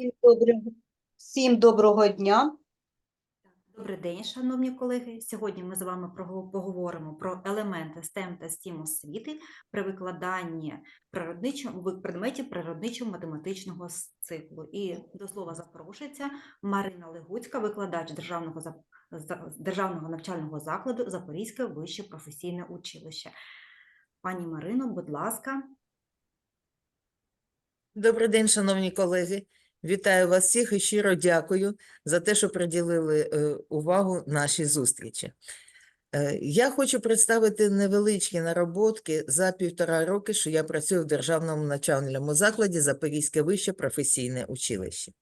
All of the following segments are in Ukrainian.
Всім доброго, всім доброго дня. Добрий день, шановні колеги. Сьогодні ми з вами поговоримо про елементи STEM та STEAM освіти при викладанні природничого предметів природничо-математичного циклу. І до слова запрошується Марина Легуцька, викладач державного державного навчального закладу Запорізьке вище професійне училище. Пані Марино, будь ласка, Добрий день, шановні колеги. Вітаю вас всіх і щиро дякую за те, що приділили е, увагу нашій зустрічі. Е, Я хочу представити невеличкі нароботки за півтора роки, що я працюю в Державному навчальному закладі Запорізьке вище професійне училище.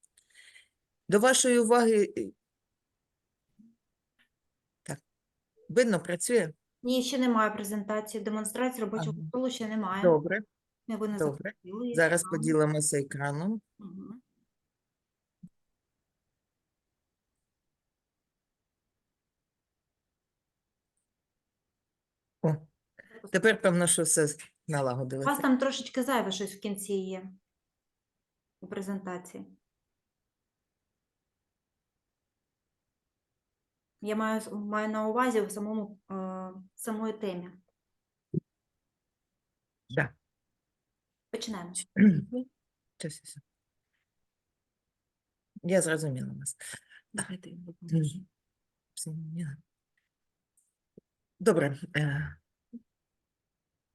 До вашої уваги. е, Так, видно, працює? ні, ще немає презентації, демонстрації робочого столу ще немає. Добре, добре. Зараз поділимося екраном. Мгм. Тепер, певно, що все У вас там трошечки зайве щось в кінці є у презентації. Я маю, маю на увазі в самому е, самої темі. Да. Починаємо. Я зрозуміла вас. Давайте. Добре.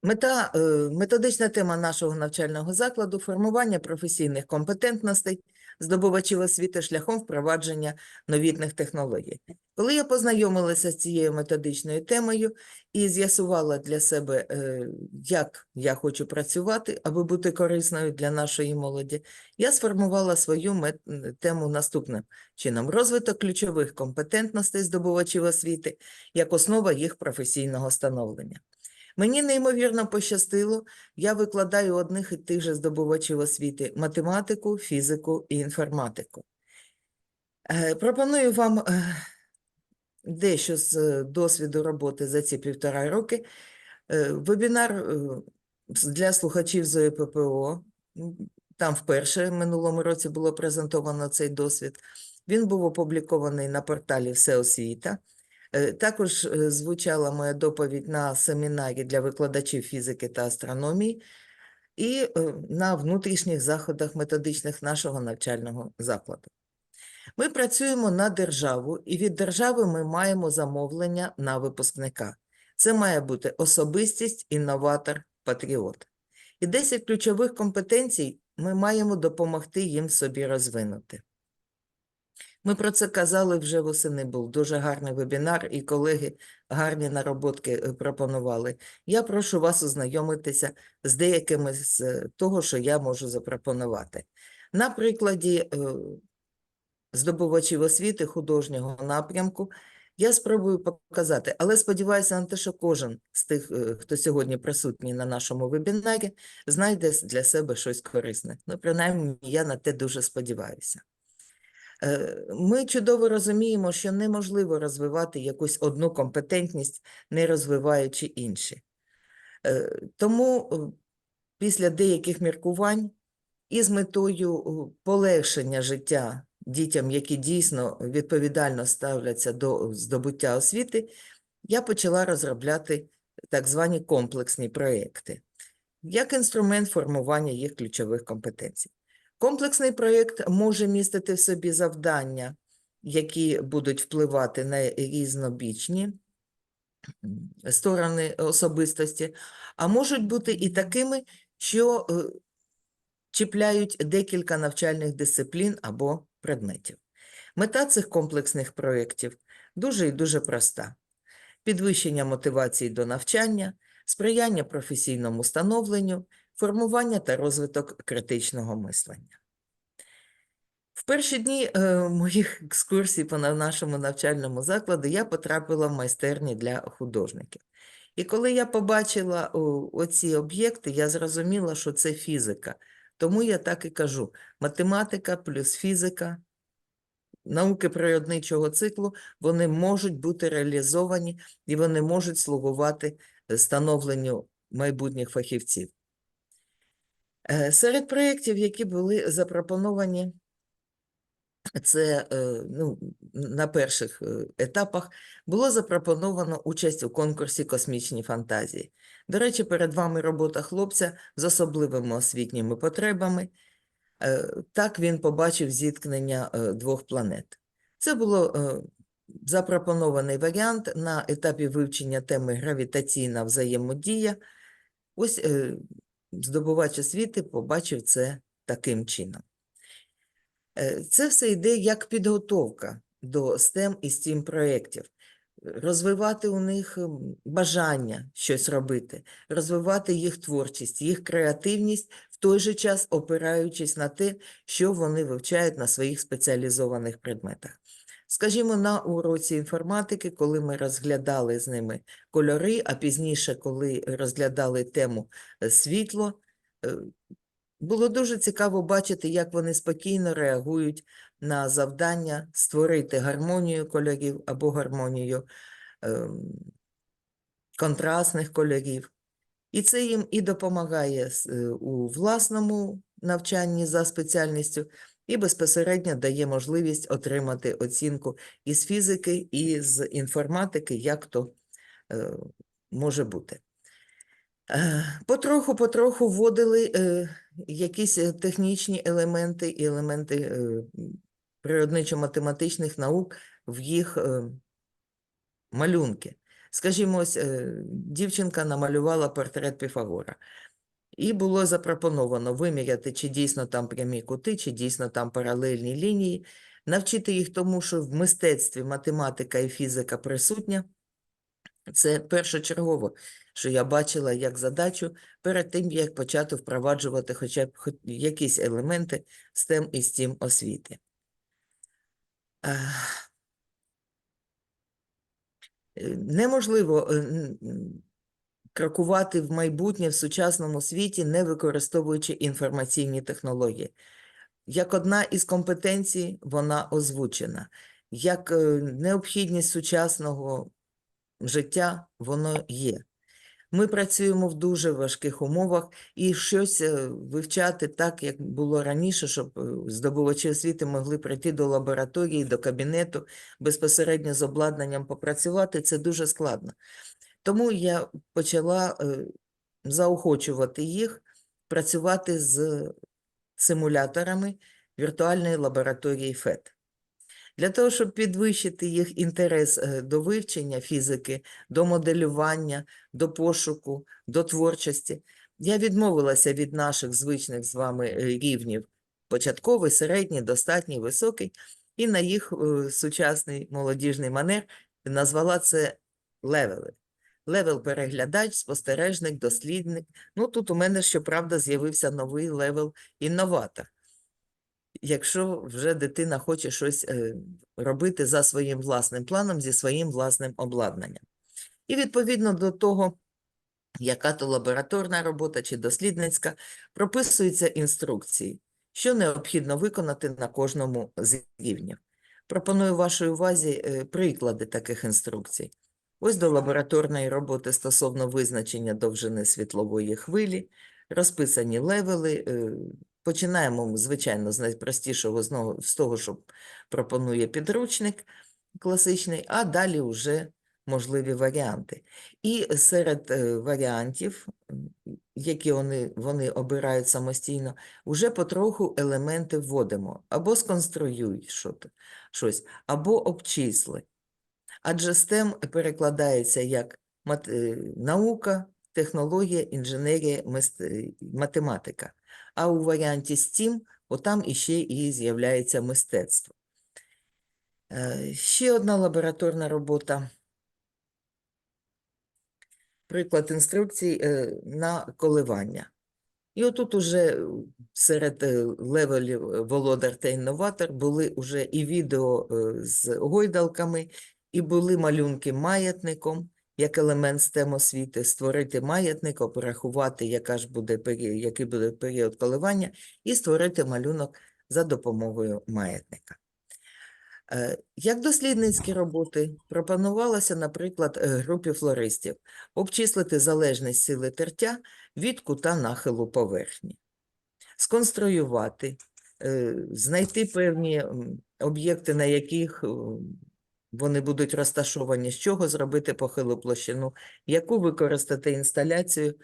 Мета, е, методична тема нашого навчального закладу формування професійних компетентностей здобувачів освіти шляхом впровадження новітних технологій. Коли я познайомилася з цією методичною темою і з'ясувала для себе, е, як я хочу працювати, аби бути корисною для нашої молоді, я сформувала свою мет- тему наступним чином: розвиток ключових компетентностей здобувачів освіти як основа їх професійного становлення. Мені неймовірно пощастило, я викладаю одних і тих же здобувачів освіти математику, фізику і інформатику. Е, Пропоную вам е, дещо з е, досвіду роботи за ці півтора роки. Вебінар для слухачів з ППО. Там вперше в минулому році було презентовано цей досвід. Він був опублікований на порталі Всеосвіта. Е, Також е, звучала моя доповідь на семінарі для викладачів фізики та астрономії і е, на внутрішніх заходах методичних нашого навчального закладу. Ми працюємо на державу, і від держави ми маємо замовлення на випускника. Це має бути особистість, інноватор, патріот. І 10 ключових компетенцій ми маємо допомогти їм собі розвинути. Ми про це казали вже восени. Був дуже гарний вебінар, і колеги гарні нароботки е, пропонували. Я прошу вас ознайомитися з деякими з е, того, що я можу запропонувати. На прикладі е, здобувачів освіти художнього напрямку я спробую показати, але сподіваюся на те, що кожен з тих, хто сьогодні присутній на нашому вебінарі, знайде для себе щось корисне. Ну, принаймні, я на те дуже сподіваюся. Е, Ми чудово розуміємо, що неможливо розвивати якусь одну компетентність, не розвиваючи інші. Е, Тому е, після деяких міркувань і з метою полегшення життя дітям, які дійсно відповідально ставляться до здобуття освіти, я почала розробляти так звані комплексні проекти як інструмент формування їх ключових компетенцій. Комплексний проєкт може містити в собі завдання, які будуть впливати на різнобічні сторони особистості, а можуть бути і такими, що е, чіпляють декілька навчальних дисциплін або предметів. Мета цих комплексних проєктів дуже і дуже проста: підвищення мотивації до навчання, сприяння професійному становленню, формування та розвиток критичного мислення. В перші дні е, моїх екскурсій по нашому навчальному закладу я потрапила в майстерні для художників. І коли я побачила оці об'єкти, я зрозуміла, що це фізика. Тому я так і кажу: математика плюс фізика, науки природничого циклу, вони можуть бути реалізовані і вони можуть слугувати е, становленню майбутніх фахівців. Е, Серед проєктів, які були запропоновані це е, ну, на перших е, етапах було запропоновано участь у конкурсі Космічні фантазії. До речі, перед вами робота хлопця з особливими освітніми потребами. Так він побачив зіткнення двох планет. Це було запропонований варіант на етапі вивчення теми гравітаційна взаємодія. Ось здобувач освіти побачив це таким чином. Е, Це все йде як підготовка до STEM і STEAM проєктів. Розвивати у них ем, бажання щось робити, розвивати їх творчість, їх креативність, в той же час опираючись на те, що вони вивчають на своїх спеціалізованих предметах. Скажімо, на уроці інформатики, коли ми розглядали з ними кольори, а пізніше, коли розглядали тему е, світло, е, було дуже цікаво бачити, як вони спокійно реагують на завдання створити гармонію кольорів або гармонію ем, контрастних кольорів. І це їм і допомагає е, у власному навчанні за спеціальністю, і безпосередньо дає можливість отримати оцінку із фізики, і з інформатики, як то е, може бути. Е, Потроху-потроху вводили е, якісь технічні елементи і елементи природничо-математичних наук в їх малюнки. Скажімо, ось дівчинка намалювала портрет Піфагора. І було запропоновано виміряти, чи дійсно там прямі кути, чи дійсно там паралельні лінії, навчити їх тому, що в мистецтві математика і фізика присутня. Це першочергово, що я бачила як задачу перед тим, як почати впроваджувати хоча б якісь елементи STEM і STEAM освіти. Е, Неможливо е, н- н- крокувати в майбутнє в сучасному світі, не використовуючи інформаційні технології. Як одна із компетенцій, вона озвучена. Як е, необхідність сучасного життя, воно є. Ми працюємо в дуже важких умовах і щось е, вивчати так, як було раніше, щоб е, здобувачі освіти могли прийти до лабораторії, до кабінету, безпосередньо з обладнанням попрацювати, це дуже складно. Тому я почала е, заохочувати їх працювати з симуляторами віртуальної лабораторії ФЕД. Для того, щоб підвищити їх інтерес е, до вивчення фізики, до моделювання, до пошуку, до творчості, я відмовилася від наших звичних з вами е, рівнів початковий, середній, достатній, високий, і на їх сучасний молодіжний манер назвала це левели. Левел переглядач, спостережник, дослідник. Ну, тут у мене, щоправда, з'явився новий левел інноватор. Якщо вже дитина хоче щось е, робити за своїм власним планом, зі своїм власним обладнанням. І відповідно до того, яка то лабораторна робота чи дослідницька, прописуються інструкції, що необхідно виконати на кожному з рівнів. Пропоную вашій увазі е, приклади таких інструкцій. Ось до лабораторної роботи стосовно визначення довжини світлової хвилі, розписані левели. е, Починаємо, звичайно, з найпростішого, з того- що пропонує підручник класичний, а далі вже можливі варіанти. І серед е, варіантів, які вони, вони обирають самостійно, вже потроху елементи вводимо. Або сконструюй щось, або обчисли. Адже STEM перекладається як е, наука, технологія, інженерія, е, математика. А у варіанті STEAM, отам іще і з'являється мистецтво. Е, Ще одна лабораторна робота. Приклад інструкцій на коливання. І отут уже серед левелів володар та інноватор були уже і відео з гойдалками, і були малюнки маятником, як елемент STEM освіти, створити маятник, порахувати, яка ж буде, пері- який буде період коливання, і створити малюнок за допомогою маятника. Е, Як дослідницькі роботи пропонувалося, наприклад, е, групі флористів обчислити залежність сили тертя від кута нахилу поверхні, сконструювати е, знайти певні об'єкти, на яких вони будуть розташовані, з чого зробити похилу площину, яку використати інсталяцію,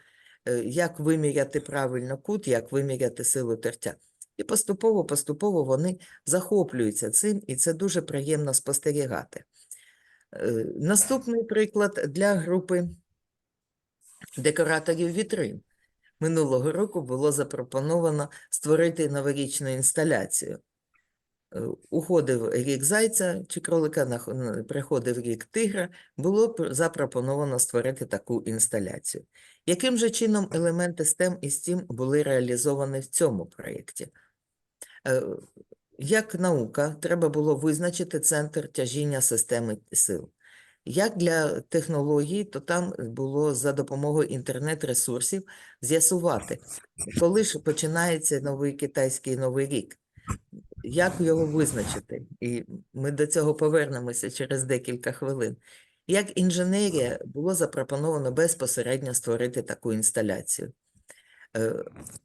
е, як виміряти правильно кут, як виміряти силу тертя. І поступово-поступово вони захоплюються цим, і це дуже приємно спостерігати. Е, Наступний приклад для групи декораторів вітрин. Минулого року було запропоновано створити новорічну інсталяцію. Е, Уходив рік зайця чи кролика, приходив рік тигра, було запропоновано створити таку інсталяцію. Яким же чином елементи STEM і STEAM були реалізовані в цьому проєкті? Е, Як наука, треба було визначити центр тяжіння системи сил. Як для технологій, то там було за допомогою інтернет-ресурсів з'ясувати, коли ж починається новий китайський новий рік, як його визначити? І ми до цього повернемося через декілька хвилин. Як інженерія було запропоновано безпосередньо створити таку інсталяцію. Е,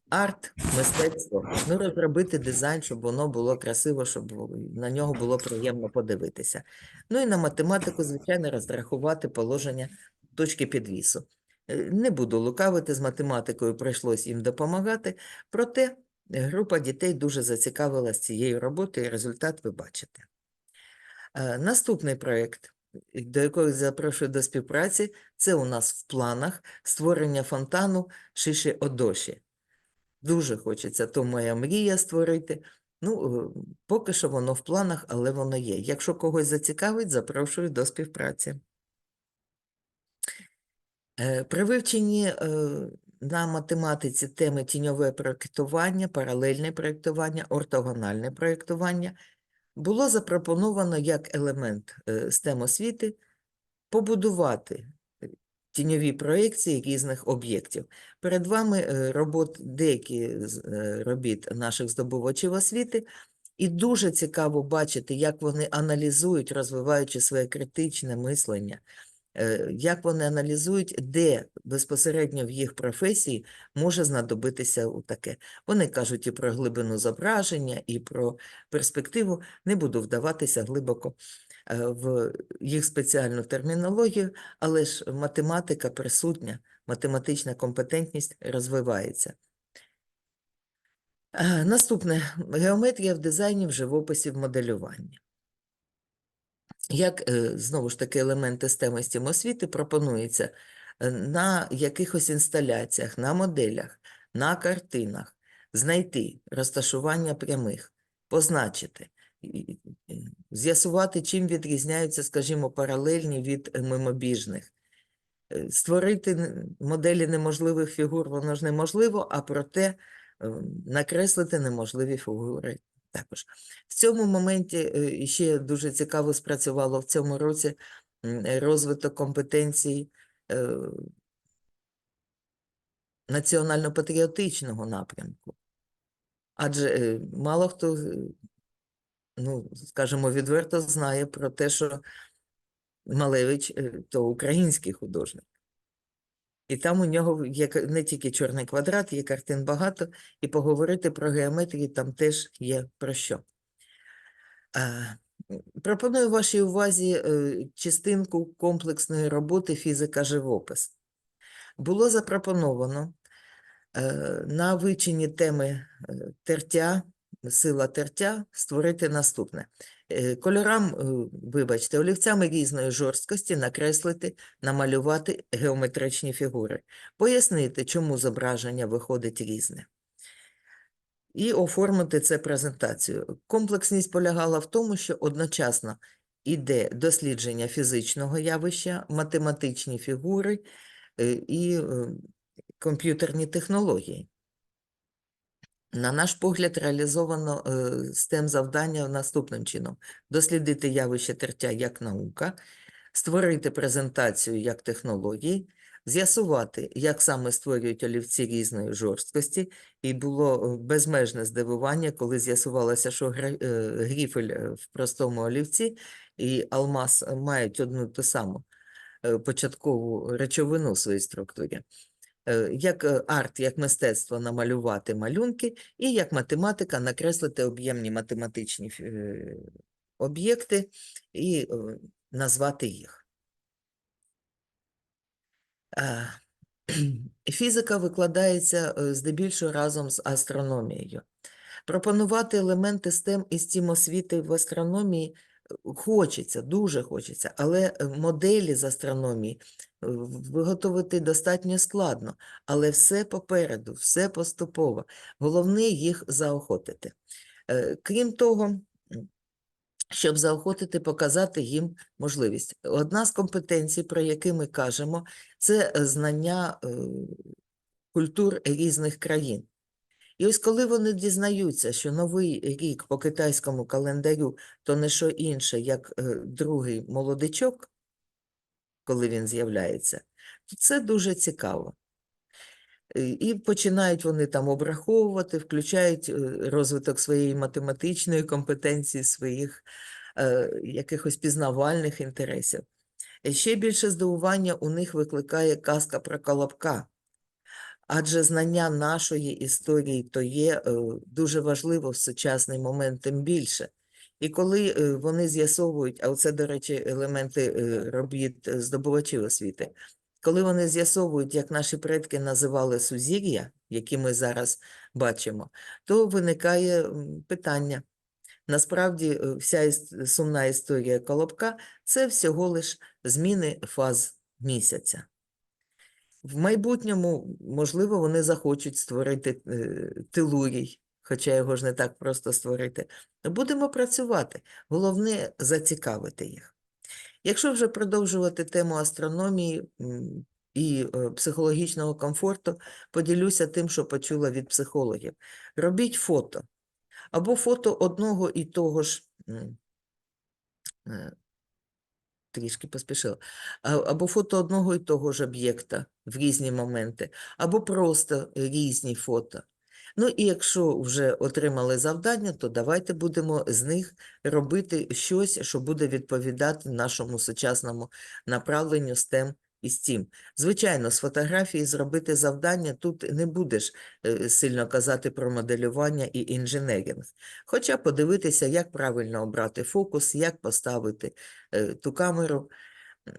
Арт, мистецтво, ну розробити дизайн, щоб воно було красиво, щоб на нього було приємно подивитися. Ну і на математику, звичайно, розрахувати положення точки підвісу. Е, Не буду лукавити, з математикою прийшлось їм допомагати, проте група дітей дуже зацікавилась цією роботою, і результат ви бачите. Е, Наступний проєкт, е, до якого запрошую до співпраці, це у нас в планах створення фонтану Шиші Одоші. Дуже хочеться, то моя мрія створити. Ну, е, поки що воно в планах, але воно є. Якщо когось зацікавить, запрошую до співпраці. Е, При вивченні е, на математиці теми тіньове проєктування, паралельне проєктування, ортогональне проєктування було запропоновано як елемент е, STEM освіти побудувати е, тіньові проєкції різних об'єктів. Перед вами е, робот, деякі робіт наших здобувачів освіти, і дуже цікаво бачити, як вони аналізують, розвиваючи своє критичне мислення, як вони аналізують, де безпосередньо в їх професії може знадобитися таке. Вони кажуть і про глибину зображення, і про перспективу. Не буду вдаватися глибоко е, в їх спеціальну термінологію, але ж математика присутня, математична компетентність розвивається. Е, Наступне геометрія в дизайні, в живописі, в моделюванні. Як е, знову ж таки елементи STEM і освіти пропонується е, на якихось інсталяціях, на моделях, на картинах знайти розташування прямих, позначити, з'ясувати, чим відрізняються, скажімо, паралельні від мимобіжних. Е, Створити моделі неможливих фігур, воно ж неможливо, а проте е, накреслити неможливі фігури також. В цьому моменті е, ще дуже цікаво спрацювало в цьому році розвиток компетенцій е, національно-патріотичного напрямку. Адже е, мало хто, ну, скажімо, відверто знає про те, що Малевич то український художник. І там у нього є не тільки чорний квадрат, є картин багато, і поговорити про геометрію там теж є про що. Пропоную вашій увазі е, частинку комплексної роботи фізика-живопис. Було запропоновано е, на вивченні теми е, тертя, сила тертя створити наступне. Е, Кольорам, е, вибачте, олівцями різної жорсткості накреслити, намалювати геометричні фігури, пояснити, чому зображення виходить різне. І оформити це презентацію. Комплексність полягала в тому, що одночасно іде дослідження фізичного явища, математичні фігури е, і комп'ютерні технології. На наш погляд, реалізовано е, STEM завдання наступним чином: дослідити явище тертя як наука, створити презентацію як технології, з'ясувати, як саме створюють олівці різної жорсткості, і було е, безмежне здивування, коли з'ясувалося, що е, гріфель в простому олівці і алмаз мають одну ту саму початкову речовину в своїй структурі. Е, як е, арт, як мистецтво намалювати малюнки, і як математика накреслити об'ємні математичні е, об'єкти і назвати їх. Фізика викладається здебільшого разом з астрономією. Пропонувати елементи STEM і STEAM освіти в астрономії хочеться, дуже хочеться, але е, моделі з астрономії е, виготовити достатньо складно, але все попереду, все поступово. Головне їх заохотити. Е, Крім того, щоб заохотити, показати їм можливість. Одна з компетенцій, про які ми кажемо, це знання культур різних країн. І ось коли вони дізнаються, що новий рік по китайському календарю то не що інше, як е, другий молодичок, коли він з'являється, то це дуже цікаво. І починають вони там обраховувати, включають е, розвиток своєї математичної компетенції, своїх е, якихось пізнавальних інтересів. Ще більше здивування у них викликає казка про Колобка. Адже знання нашої історії то є е, дуже важливо в сучасний момент, тим більше. І коли е, вони з'ясовують, а це, до речі, елементи е, робіт здобувачів освіти, коли вони з'ясовують, як наші предки називали сузір'я, які ми зараз бачимо, то виникає питання. Насправді, вся сумна історія Колобка – це всього лиш зміни фаз місяця. В майбутньому, можливо, вони захочуть створити е, телурій, хоча його ж не так просто створити. Будемо працювати. Головне – зацікавити їх. Якщо вже продовжувати тему астрономії і е, психологічного комфорту, поділюся тим, що почула від психологів. Робіть фото. Або фото одного і того ж, е, трішки поспішила, або фото одного і того ж об'єкта в різні моменти, або просто різні фото. Ну і якщо вже отримали завдання, то давайте будемо з них робити щось, що буде відповідати нашому сучасному направленню STEM і STEAM. Звичайно, з фотографії зробити завдання тут не будеш е, сильно казати про моделювання і інженерінг. Хоча подивитися, як правильно обрати фокус, як поставити е, ту камеру,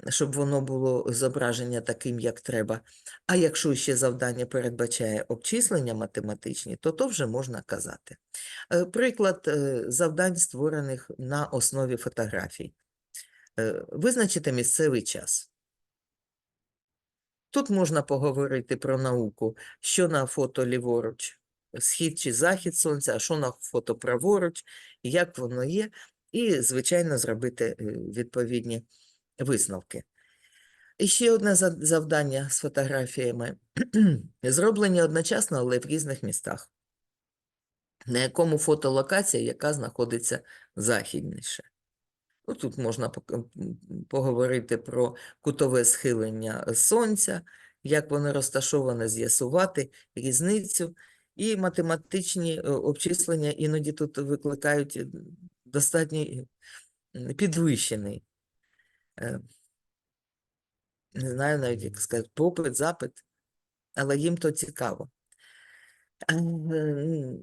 щоб воно було зображення таким, як треба. А якщо ще завдання передбачає обчислення математичні, то то вже можна казати. Е, Приклад завдань, створених на основі фотографій. Визначити місцевий час. Тут можна поговорити про науку, що на фото ліворуч, схід чи захід сонця, а що на фото праворуч, як воно є, і, звичайно, зробити е, відповідні висновки. І ще одне завдання з фотографіями. Зроблені одночасно, але в різних містах. На якому фотолокація, яка знаходиться західніше. Ну, тут можна поговорити про кутове схилення сонця, як воно розташоване, з'ясувати різницю. І математичні е, обчислення іноді тут викликають е, достатньо підвищений, е, не знаю навіть, як сказати, попит, запит, але їм то цікаво.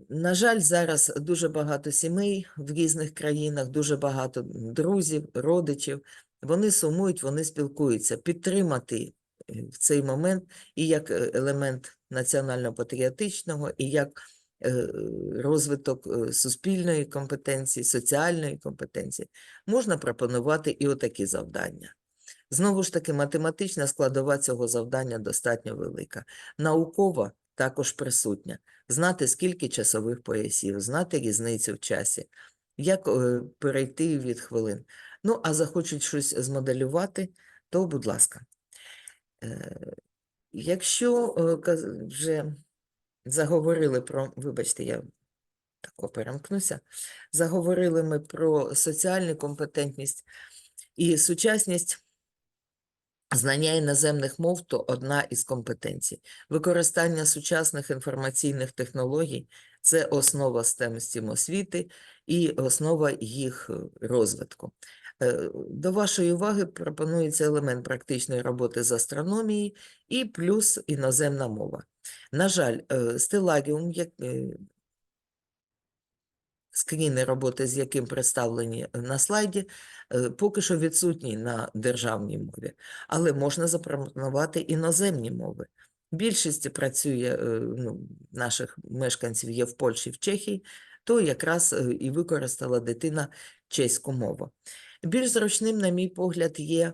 На жаль, зараз дуже багато сімей в різних країнах, дуже багато друзів, родичів. Вони сумують, вони спілкуються. Підтримати е, в цей момент і як е, елемент національно-патріотичного, і як е, розвиток суспільної компетенції, соціальної компетенції, можна пропонувати і отакі завдання. Знову ж таки, математична складова цього завдання достатньо велика. Наукова також присутня. Знати, скільки часових поясів, знати різницю в часі, як е, перейти від хвилин. Ну, а захочуть щось змоделювати, то, будь ласка. Е, Якщо е, вже заговорили про, вибачте, я тако перемкнуся, заговорили ми про соціальну компетентність і сучасність. Знання іноземних мов то одна із компетенцій. Використання сучасних інформаційних технологій це основа STEM освіти і основа їх е, розвитку. Е, До вашої уваги пропонується елемент практичної роботи з астрономії і плюс іноземна мова. На жаль, е, е, скріни роботи, з яким представлені на слайді, е, поки що відсутні на державній мові, але можна запропонувати іноземні мови. Більшість працює, е, ну, наших мешканців є в Польщі, в Чехії, то якраз е, і використала дитина чеську мову. Більш зручним, на мій погляд, є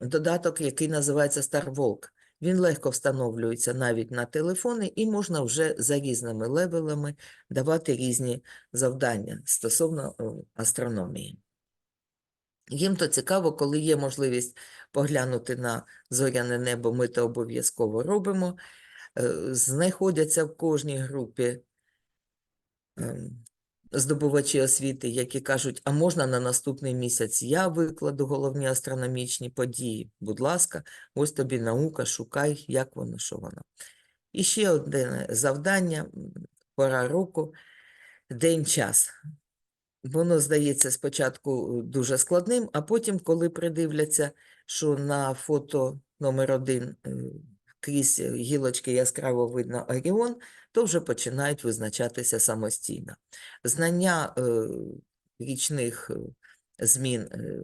додаток, який називається StarValk. Він легко встановлюється навіть на телефони, і можна вже за різними левелами давати різні завдання стосовно астрономії. Їм то цікаво, коли є можливість поглянути на зоряне небо, ми це обов'язково робимо. Е, Знаходяться в кожній групі ем, здобувачі освіти, які кажуть, а можна на наступний місяць я викладу головні астрономічні події. Будь ласка, ось тобі наука, шукай, як воно, що воно. І ще одне завдання, пора року, день-час. Воно здається спочатку дуже складним, а потім, коли придивляться, що на фото номер один е, крізь гілочки яскраво видно Оріон, то вже починають визначатися самостійно. Знання е, річних е, змін е,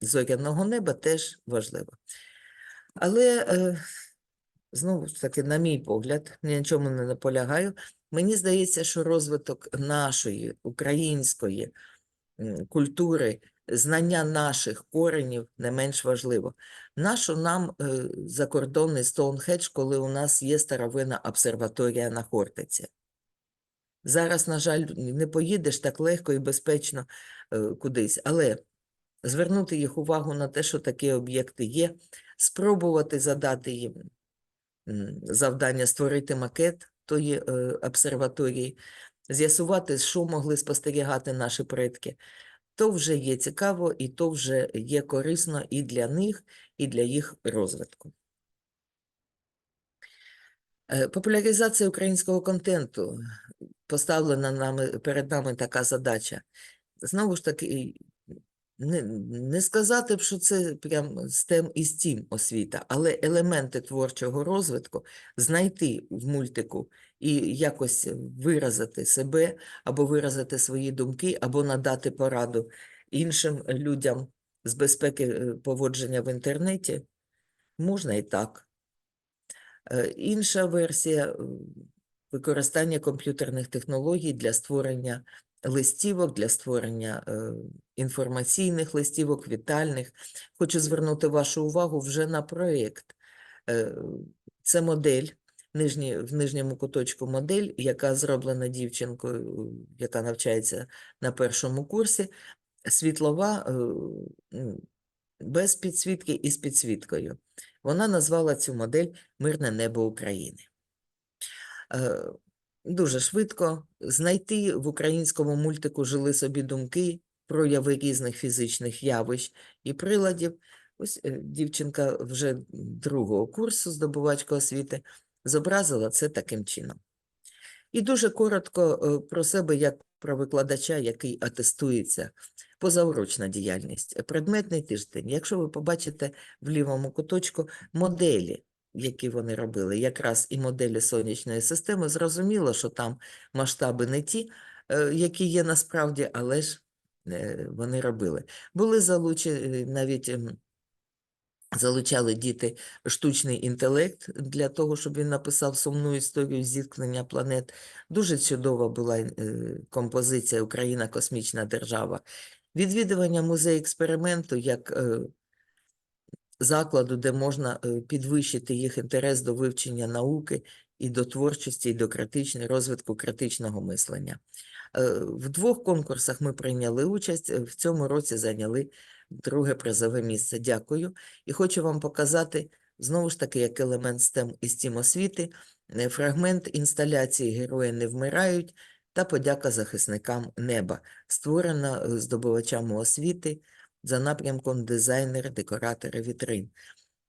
зоряного неба теж важливо. Але знову ж таки, на мій погляд, ні на чому не наполягаю. Мені здається, що розвиток нашої української культури, знання наших коренів не менш важливо. Нащо нам е, закордонний Стоунхедж, коли у нас є старовинна обсерваторія на Хортиці? Зараз, на жаль, не поїдеш так легко і безпечно е, кудись, але звернути їх увагу на те, що такі об'єкти є, спробувати задати їм завдання створити макет тої е, обсерваторії, з'ясувати, що могли спостерігати наші предки. То вже є цікаво, і то вже є корисно і для них, і для їх розвитку. Е, Популяризація українського контенту. Поставлена нами, перед нами така задача. Знову ж таки, не, не сказати б, що це прям STEM і STEAM освіта, але елементи творчого розвитку знайти в мультику і якось виразити себе, або виразити свої думки, або надати пораду іншим людям з безпеки е, поводження в інтернеті, можна і так. Е, Інша версія е, використання комп'ютерних технологій для створення листівок, для створення е, інформаційних листівок, вітальних. Хочу звернути вашу увагу вже на проєкт. Е, Це модель, нижні, в нижньому куточку модель, яка зроблена дівчинкою, яка навчається на першому курсі, світлова, е, без підсвітки і з підсвіткою. Вона назвала цю модель Мирне небо України. Дуже швидко знайти в українському мультику жили собі думки, прояви різних фізичних явищ і приладів. Ось е, дівчинка вже другого курсу здобувачка освіти зобразила це таким чином. І дуже коротко е, про себе, як про викладача, який атестується. Позаурочна діяльність, предметний тиждень. Якщо ви побачите в лівому куточку моделі, які вони робили, якраз і моделі сонячної системи, зрозуміло, що там масштаби не ті, е, які є насправді, але ж е, вони робили. Були залучені навіть ем, залучали діти штучний інтелект для того, щоб він написав сумну історію зіткнення планет. Дуже чудова була е, композиція Україна космічна держава. Відвідування музею експерименту як е, закладу, де можна е, підвищити їх інтерес до вивчення науки і до творчості, і до критичного розвитку критичного мислення. Е, В двох конкурсах ми прийняли участь, е, в цьому році зайняли друге призове місце. Дякую. І хочу вам показати, знову ж таки, як елемент STEM і STEAM освіти, фрагмент інсталяції «Герої не вмирають» та подяка захисникам неба, створена здобувачами освіти за напрямком дизайнер, декоратори вітрин.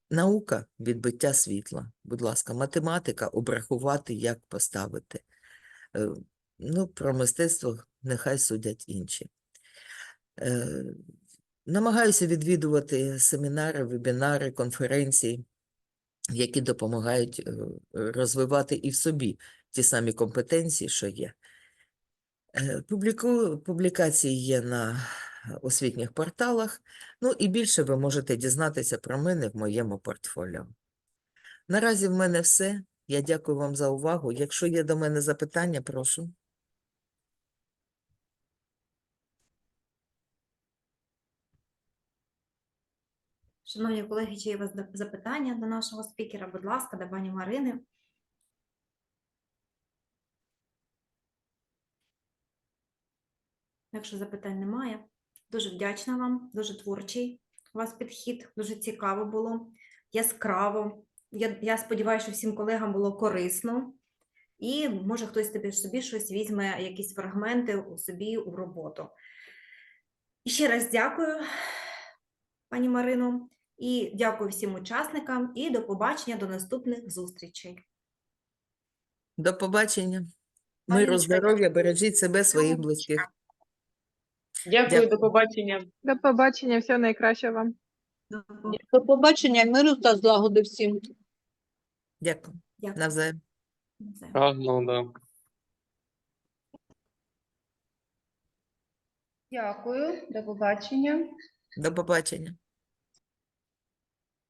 Наука – відбиття світла. Будь ласка, математика – обрахувати, як поставити. Е, Ну, про мистецтво нехай судять інші. Е, Намагаюся відвідувати семінари, вебінари, конференції, які допомагають е, розвивати і в собі ті самі компетенції, що є. Публікації є на освітніх порталах, ну і більше ви можете дізнатися про мене в моєму портфоліо. Наразі в мене все. Я дякую вам за увагу. Якщо є до мене запитання, прошу. Шановні колеги, чи є у вас запитання до нашого спікера? Будь ласка, до пані Марини. Якщо запитань немає, дуже вдячна вам, дуже творчий у вас підхід, дуже цікаво було, яскраво. Я, я сподіваюся, що всім колегам було корисно. І може хтось тобі собі щось візьме, якісь фрагменти у собі у роботу. І ще раз дякую, пані Марино, і дякую всім учасникам, і до побачення до наступних зустрічей. До побачення. Миру, здоров'я, бережіть себе, своїх близьких. Дякую, Дякую. до побачення. До побачення, всього найкращого вам. До побачення. Миру та злагоди всім. Дякую. Дякую. Навзаєм. А, ну да. Дякую, до побачення. До побачення.